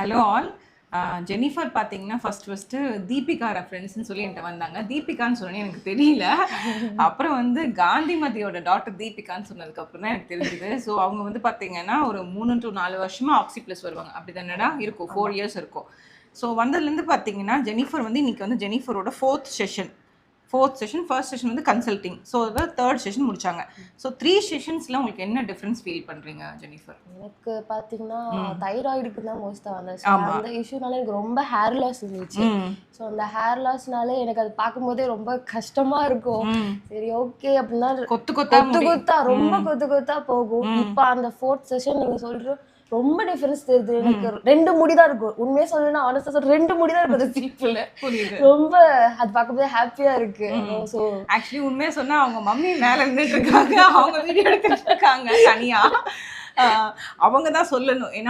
Hello all. Jennifer பார்த்தீங்கன்னா first first Deepika ரெஃபரன்ஸ்னு சொல்லி என்கிட்ட வந்தாங்க. தீபிகான்னு சொன்னே எனக்கு தெரியல. அப்புறம் வந்து காந்திமதியோட டாக்டர் தீபிகான்னு சொன்னதுக்கு அப்புறம் தான் எனக்கு தெரிஞ்சுது. ஸோ அவங்க வந்து பார்த்தீங்கன்னா ஒரு மூணு டு நாலு வருஷமா ஆக்சி ப்ளஸ் வருவாங்க. அப்படி தானடா இருக்கும்? ஃபோர் இயர்ஸ் இருக்கும். ஸோ வந்ததுலேருந்து பார்த்தீங்கன்னா ஜெனிஃபர் வந்து இன்னைக்கு வந்து ஜெனிஃபரோட fourth session fourth session first session வந்து கன்சல்டிங் ஸோ தேர்ட் செஷன் முடிச்சாங்க. ஸோ த்ரீ செஷன்ஸில் உங்களுக்கு என்ன டிஃப்ரென்ஸ் ஃபீல் பண்ணுறீங்க ஜெனிஃபர் எனக்கு பாத்தீங்கன்னா தைராய்டுக்கு தான் மோஸ்டா வந்தேன். அந்த இஷ்யூனால எனக்கு ரொம்ப ஹேர் லாஸ் இருந்துச்சு. ஸோ அந்த ஹேர் லாஸ்னாலே எனக்கு அது பார்க்கும்போதே ரொம்ப கஷ்டமா இருக்கும். சரி ஓகே அப்படின்னா கொத்து கொத்தா கொத்து. கொத்தா ரொம்ப கொத்து கொத்தா போகும். இப்போ அந்த ஃபோர்த் செஷன் நீங்க சொல்ற ரொம்ப டிஃபரன்ஸ் தெரியுது. எனக்கு ரெண்டு முடி தான் இருக்கும் உண்மையா சொல்லணும்னா ஆனஸ்டா சொல்ற ரெண்டு முடி தான் இருக்கும் அந்த சீப்புல ரொம்ப அது பார்க்கும்போது ஹாப்பியா இருக்கு. ஸோ ஆக்சுவலி உண்மையா சொன்னா அவங்க மம்மி மேல நின்றுட்டு இருக்காங்க. அவங்க வீடியோ எடுத்துட்டு இருக்காங்க தனியா. அவங்க தான் சொல்லணும். ஏன்னா